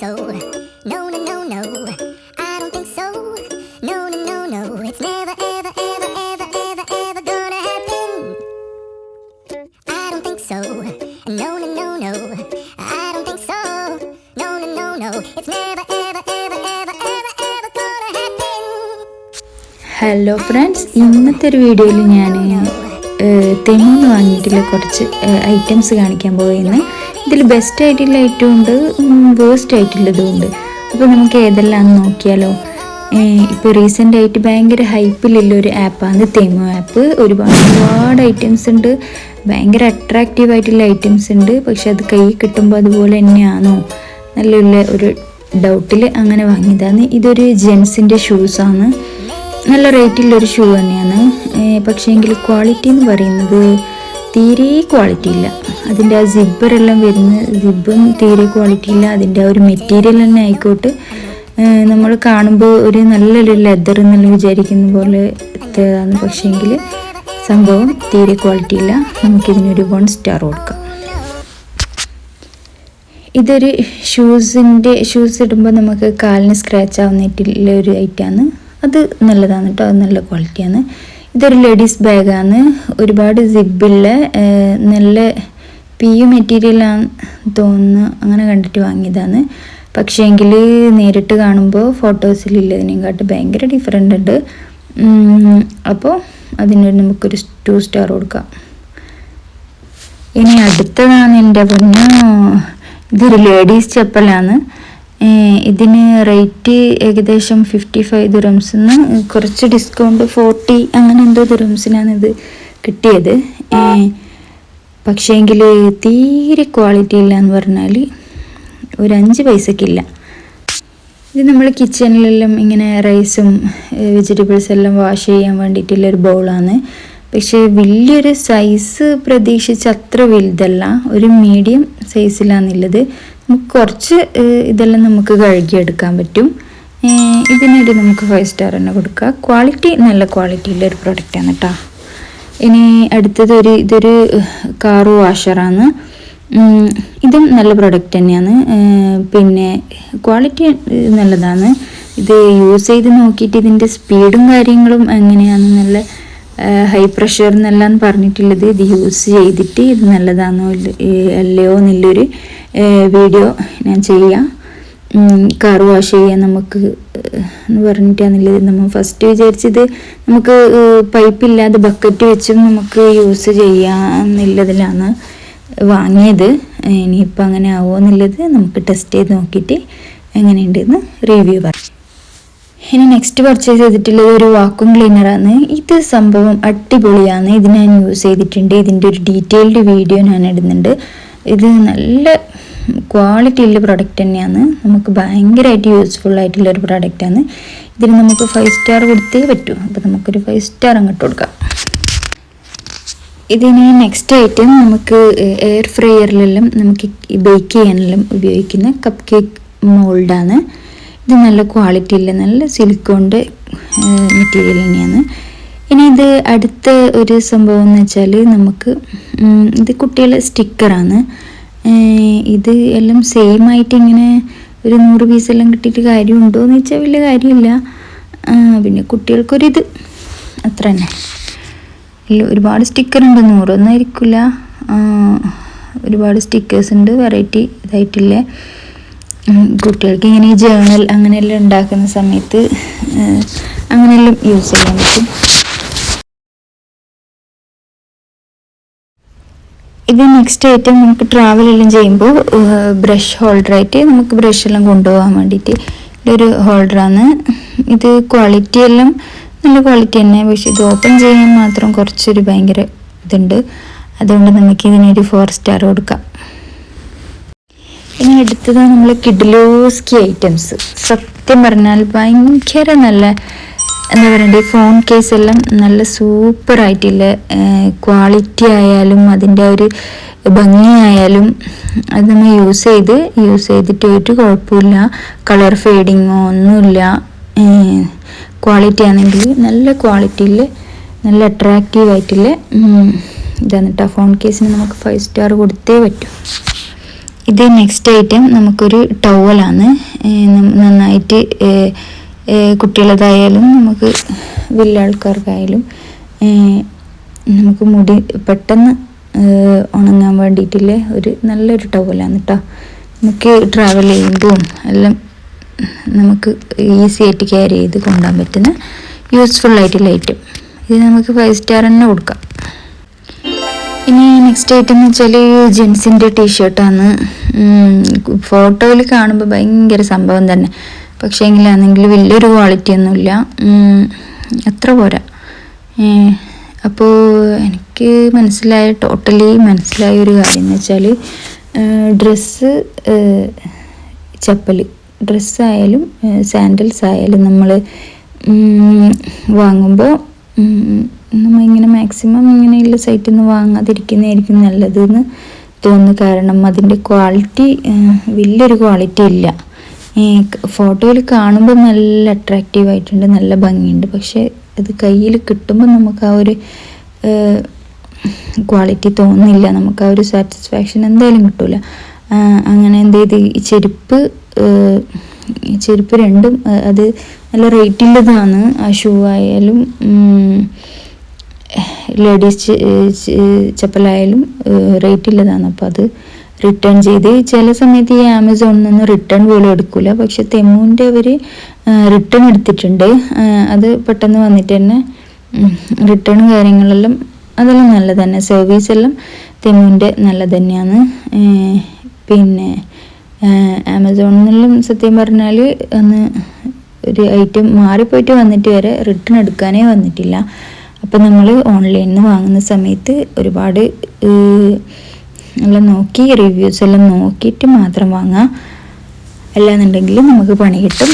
so. No, no, no, no. I don't think so. No, no, no, no. It's never, ever, ever, ever, ever, ever gonna happen. I don't think so. No, no, no, no. I don't think so. No, no, no, no. It's never, ever, ever, ever, ever, ever gonna happen. Hello friends ഇന്നത്തെ ഒരു വീഡിയോയിൽ ഞാൻ തെങ്ങുന്ന് വാങ്ങിയിട്ടുള്ള കുറച്ച് items കാണിക്കാൻ പോകുന്നത് ഇതിൽ best ആയിട്ടുള്ള item ഉണ്ട് വേസ്റ്റ് ആയിട്ടുള്ളതും ഉണ്ട്. അപ്പോൾ നമുക്ക് ഏതെല്ലാം നോക്കിയാലോ. ഇപ്പോൾ റീസെന്റ് ആയിട്ട് ഭയങ്കര ഹൈപ്പിലുള്ള ഒരു ആപ്പാണ് തെമു ആപ്പ് ഒരുപാട് ഒരുപാട് ഐറ്റംസ് ഉണ്ട്. ഭയങ്കര അട്രാക്റ്റീവ് ആയിട്ടുള്ള ഐറ്റംസ് ഉണ്ട്. പക്ഷെ അത് കൈ കിട്ടുമ്പോൾ അതുപോലെ തന്നെയാണോ? നല്ല ഒരു ഡൗട്ടിൽ അങ്ങനെ വാങ്ങിയതാണ്. ഇതൊരു ജെൻസിന്റെ ഷൂസാണ് നല്ല റേറ്റിലുള്ളൊരു ഷൂ തന്നെയാണ്. പക്ഷേ എങ്കിൽ ക്വാളിറ്റി എന്ന് പറയുന്നത് തീരെ ക്വാളിറ്റി ഇല്ല. അതിന്റെ ആ സിബ്ബറെല്ലാം വരുന്ന സിബ്ബും തീരെ ക്വാളിറ്റി ഇല്ല. അതിന്റെ ആ ഒരു മെറ്റീരിയൽ തന്നെ ആയിക്കോട്ടെ. നമ്മൾ കാണുമ്പോൾ ഒരു നല്ലൊരു ലെതർ എന്നുള്ള വിചാരിക്കുന്ന പോലെ ഇതാണ് പക്ഷേങ്കിൽ സംഭവം തീരെ ക്വാളിറ്റി ഇല്ല. നമുക്കിതിനൊരു വൺ സ്റ്റാർ കൊടുക്കാം. ഇതൊരു ഷൂസിന്റെ ഷൂസ് ഇടുമ്പോൾ നമുക്ക് കാലിന് സ്ക്രാച്ച് ആവുന്നിട്ടുള്ള ഒരു ഐറ്റമാണ് അത് നല്ലതാണ് കേട്ടോ അത് നല്ല ക്വാളിറ്റിയാണ് ഇതൊരു ലേഡീസ് ബാഗാണ്. ഒരുപാട് സിബില്ല നല്ല പി യു മെറ്റീരിയലാണ് തോന്നുന്നു. അങ്ങനെ കണ്ടിട്ട് വാങ്ങിയതാണ്. പക്ഷേ എങ്കിൽ നേരിട്ട് കാണുമ്പോൾ ഫോട്ടോസിലുള്ളതിനെക്കാട്ട് ഭയങ്കര ഡിഫറെന്റ് ഉണ്ട്. അപ്പോൾ അതിനൊരു നമുക്കൊരു ടു സ്റ്റാർ കൊടുക്കാം. ഇനി അടുത്തതാണ് എന്റെ പൊന്നോ. ഇതൊരു ലേഡീസ് ചപ്പലാണ്. ഇതിന് റേറ്റ് ഏകദേശം ഫിഫ്റ്റി ഫൈവ് ദുരംസിന്ന് കുറച്ച് ഡിസ്കൗണ്ട് ഫോർട്ടി അങ്ങനെ എന്തോ ദുരംസിനാണ് ഇത് കിട്ടിയത്. പക്ഷേങ്കിൽ തീരെ ക്വാളിറ്റി ഇല്ല എന്ന് പറഞ്ഞാൽ ഒരു അഞ്ച് പൈസക്കില്ല ഇത് നമ്മൾ കിച്ചണിലെല്ലാം ഇങ്ങനെ റൈസും വെജിറ്റബിൾസ് എല്ലാം വാഷ് ചെയ്യാൻ വേണ്ടിയിട്ടുള്ള ഒരു ബൗളാണ് പക്ഷേ വലിയൊരു സൈസ് പ്രതീക്ഷിച്ച് അത്ര വലുതല്ല. ഒരു മീഡിയം സൈസിലാണുള്ളത് കുറച്ച് ഇതെല്ലാം നമുക്ക് കഴുകിയെടുക്കാൻ പറ്റും. ഇതിനൊരു നമുക്ക് ഫൈവ് സ്റ്റാർ തന്നെ കൊടുക്കുക ക്വാളിറ്റി നല്ല ക്വാളിറ്റിയുള്ള ഒരു പ്രൊഡക്റ്റാണ് കേട്ടോ ഇനി അടുത്തത് ഒരു ഇതൊരു കാറ് വാഷറാണ് ഇതും നല്ല പ്രൊഡക്റ്റ് തന്നെയാണ്. പിന്നെ ക്വാളിറ്റി നല്ലതാണ്. ഇത് യൂസ് ചെയ്ത് നോക്കിയിട്ട് ഇതിന്റെ സ്പീഡും കാര്യങ്ങളും എങ്ങനെയാണ് നല്ല ഹൈ പ്രഷർ എന്നെല്ലാം പറഞ്ഞിട്ടുള്ളത് ഇത് യൂസ് ചെയ്തിട്ട് ഇത് നല്ലതാണോ അല്ലയോ എന്നുള്ളൊരു വീഡിയോ ഞാൻ ചെയ്യാം. കാർ വാഷ് ചെയ്യാൻ നമുക്ക് എന്ന് പറഞ്ഞിട്ടാണുള്ളത് നമ്മൾ ഫസ്റ്റ് വിചാരിച്ചത് നമുക്ക് പൈപ്പില്ലാതെ ബക്കറ്റ് വെച്ചും നമുക്ക് യൂസ് ചെയ്യാമെന്നുള്ളതിലാണ് വാങ്ങിയത്. ഇനിയിപ്പോൾ അങ്ങനെ ആവുമോ എന്നുള്ളത് നമുക്ക് ടെസ്റ്റ് ചെയ്ത് നോക്കിയിട്ട് എങ്ങനെയുണ്ടെന്ന് റിവ്യൂ പറയാം. ഇനി നെക്സ്റ്റ് പർച്ചേസ് ചെയ്തിട്ടുള്ളത് ഒരു വാക്വം ക്ലീനറാണ് ഇത് സംഭവം അടിപൊളിയാണ്. ഇത് ഞാൻ യൂസ് ചെയ്തിട്ടുണ്ട്. ഇതിന്റെ ഒരു ഡീറ്റെയിൽഡ് വീഡിയോ ഞാൻ ഇടുന്നുണ്ട്. ഇത് നല്ല ക്വാളിറ്റി ഉള്ള പ്രൊഡക്റ്റ് തന്നെയാണ്. നമുക്ക് ഭയങ്കരമായിട്ട് യൂസ്ഫുൾ ആയിട്ടുള്ള ഒരു പ്രൊഡക്റ്റാണ് ഇതിന് നമുക്ക് ഫൈവ് സ്റ്റാർ കൊടുത്തേ പറ്റൂ. അപ്പോൾ നമുക്കൊരു ഫൈവ് സ്റ്റാർ അങ്ങോട്ട് കൊടുക്കാം. ഇതിന് നെക്സ്റ്റ് ഐറ്റം നമുക്ക് എയർ ഫ്രയറിലെല്ലാം നമുക്ക് ബേക്ക് ചെയ്യാനെല്ലാം ഉപയോഗിക്കുന്ന കപ്പ് കേക്ക് മോൾഡാണ് ഇത് നല്ല ക്വാളിറ്റി ഇല്ല നല്ല സിലിക്കോണിന്റെ മെറ്റീരിയൽ തന്നെയാണ്. ഇനി ഇത് അടുത്ത ഒരു സംഭവം എന്ന് വെച്ചാൽ നമുക്ക് ഇത് കുട്ടികളുടെ സ്റ്റിക്കറാണ് ഇത് എല്ലാം സെയിം ആയിട്ട് ഇങ്ങനെ ഒരു നൂറ് പീസെല്ലാം കിട്ടിയിട്ട് കാര്യമുണ്ടോ എന്ന് വെച്ചാൽ വലിയ കാര്യമില്ല. പിന്നെ കുട്ടികൾക്കൊരിത് അത്ര തന്നെ. ഇല്ല ഒരുപാട് സ്റ്റിക്കർ ഉണ്ട് നൂറൊന്നും ആയിരിക്കില്ല. ഒരുപാട് സ്റ്റിക്കേഴ്സ് ഉണ്ട് വെറൈറ്റി ഇതായിട്ടില്ലേ. കുട്ടികൾക്ക് ഇങ്ങനെ ജേണൽ അങ്ങനെയെല്ലാം ഉണ്ടാക്കുന്ന സമയത്ത് അങ്ങനെയെല്ലാം യൂസ് ചെയ്യാൻ പറ്റും. ഇത് നെക്സ്റ്റ് ആയിട്ട് നമുക്ക് ട്രാവൽ എല്ലാം ചെയ്യുമ്പോൾ ബ്രഷ് ഹോൾഡറായിട്ട് നമുക്ക് ബ്രഷ് എല്ലാം കൊണ്ടുപോകാൻ വേണ്ടിയിട്ട് ഇതൊരു ഹോൾഡറാണ് ഇത് ക്വാളിറ്റി എല്ലാം നല്ല ക്വാളിറ്റി തന്നെ പക്ഷെ ഇത് ഓപ്പൺ ചെയ്യാൻ മാത്രം കുറച്ചൊരു ഭയങ്കര ഇതുണ്ട്. അതുകൊണ്ട് നമുക്ക് ഇതിനൊരു ഫോർ സ്റ്റാർ കൊടുക്കാം. ഇനി എടുത്തത് നമ്മൾ കിഡ്ലോസ്കി ഐറ്റംസ് സത്യം പറഞ്ഞാൽ ഭയങ്കര നല്ല എന്താ പറയണ്ടേ ഫോൺ കേസ് എല്ലാം നല്ല സൂപ്പർ ആയിട്ടുള്ള ക്വാളിറ്റി ആയാലും അതിന്റെ ഒരു ഭംഗിയായാലും അത് നമ്മൾ യൂസ് ചെയ്ത് യൂസ് ചെയ്തിട്ട് ഒരു കുഴപ്പമില്ല. കളർ ഫെയ്ഡിങ്ങോ ഒന്നുമില്ല. ക്വാളിറ്റി ആണെങ്കിൽ നല്ല ക്വാളിറ്റിയിൽ നല്ല അട്രാക്റ്റീവ് ആയിട്ടുള്ള ഇതാണ് ഫോൺ കേസിന് നമുക്ക് ഫൈവ് സ്റ്റാർ കൊടുത്തേ പറ്റൂ. ഇത് നെക്സ്റ്റ് ഐറ്റം നമുക്കൊരു ടവലാണ് നന്നായിട്ട് കുട്ടികളതായാലും നമുക്ക് വലിയ ആൾക്കാർക്കായാലും നമുക്ക് മുടി പെട്ടെന്ന് ഉണങ്ങാൻ വേണ്ടിയിട്ടുള്ള ഒരു നല്ലൊരു ടവലാണ് കേട്ടോ നമുക്ക് ട്രാവൽ ചെയ്യുമ്പോൾ എല്ലാം നമുക്ക് ഈസി ആയിട്ട് ക്യാരി ചെയ്ത് കൊണ്ടുപോകാൻ പറ്റുന്ന യൂസ്ഫുൾ ആയിട്ടുള്ള ഐറ്റം ഇത് നമുക്ക് ഫൈവ് സ്റ്റാർ തന്നെ കൊടുക്കാം. ഇനി നെക്സ്റ്റ് ഐറ്റം എന്ന് വെച്ചാൽ ജെൻസിന്റെ ടീഷർട്ടാണ് ഫോട്ടോയിൽ കാണുമ്പോൾ ഭയങ്കര സംഭവം തന്നെ. പക്ഷേ എങ്കിലാണെങ്കിൽ വലിയൊരു ക്വാളിറ്റി ഒന്നുമില്ല. അത്ര പോരാ. അപ്പോൾ എനിക്ക് മനസ്സിലായ ടോട്ടലി മനസ്സിലായ ഒരു കാര്യം എന്ന് വെച്ചാൽ ഡ്രസ്സ് ചപ്പൽ ഡ്രസ്സായാലും സാൻഡൽസ് ആയാലും നമ്മൾ വാങ്ങുമ്പോൾ നമ്മൾ ഇങ്ങനെ മാക്സിമം ഇങ്ങനെയുള്ള സൈറ്റിൽ നിന്ന് വാങ്ങാതിരിക്കുന്നതായിരിക്കും നല്ലതെന്ന് തോന്നുന്നു കാരണം. അതിന്റെ ക്വാളിറ്റി വലിയൊരു ക്വാളിറ്റി ഇല്ല. ഫോട്ടോയിൽ കാണുമ്പോൾ നല്ല അട്രാക്റ്റീവ് ആയിട്ടുണ്ട് നല്ല ഭംഗിയുണ്ട്. പക്ഷേ അത് കയ്യിൽ കിട്ടുമ്പോൾ നമുക്ക് ആ ഒരു ക്വാളിറ്റി തോന്നില്ല നമുക്ക് ആ ഒരു സാറ്റിസ്ഫാക്ഷൻ എന്തായാലും കിട്ടില്ല അങ്ങനെ എന്ത് ചെയ്ത്? ഈ ചെരുപ്പ് ചെരുപ്പ് രണ്ടും അത് നല്ല റേറ്റുള്ളതാണ് ആ ഷൂ ആയാലും ലേഡീസ് ചപ്പലായാലും റേറ്റ് ഇല്ലതാണ്. അപ്പോൾ അത് റിട്ടേൺ ചെയ്ത് ചില സമയത്ത് ഈ ആമസോണിൽ നിന്ന് റിട്ടേൺ പോലും എടുക്കില്ല പക്ഷെ തെമ്മുവിന്റെ അവർ റിട്ടേൺ എടുത്തിട്ടുണ്ട്. അത് പെട്ടെന്ന് വന്നിട്ട് തന്നെ റിട്ടേൺ കാര്യങ്ങളെല്ലാം അതെല്ലാം നല്ലത് തന്നെ സർവീസ് എല്ലാം തെമ്മുവിന്റെ നല്ലത് തന്നെയാണ്. പിന്നെ ആമസോണിൽ നിന്നും സത്യം പറഞ്ഞാൽ അന്ന് ഒരു ഐറ്റം മാറിപ്പോയിട്ട് വന്നിട്ട് വരെ റിട്ടേൺ എടുക്കാനേ വന്നിട്ടില്ല. അപ്പം നമ്മൾ ഓൺലൈനിൽ നിന്ന് വാങ്ങുന്ന സമയത്ത് ഒരുപാട് എല്ലാം നോക്കി റിവ്യൂസ് എല്ലാം നോക്കിയിട്ട് മാത്രം വാങ്ങാം. അല്ലാന്നുണ്ടെങ്കിൽ നമുക്ക് പണി കിട്ടും.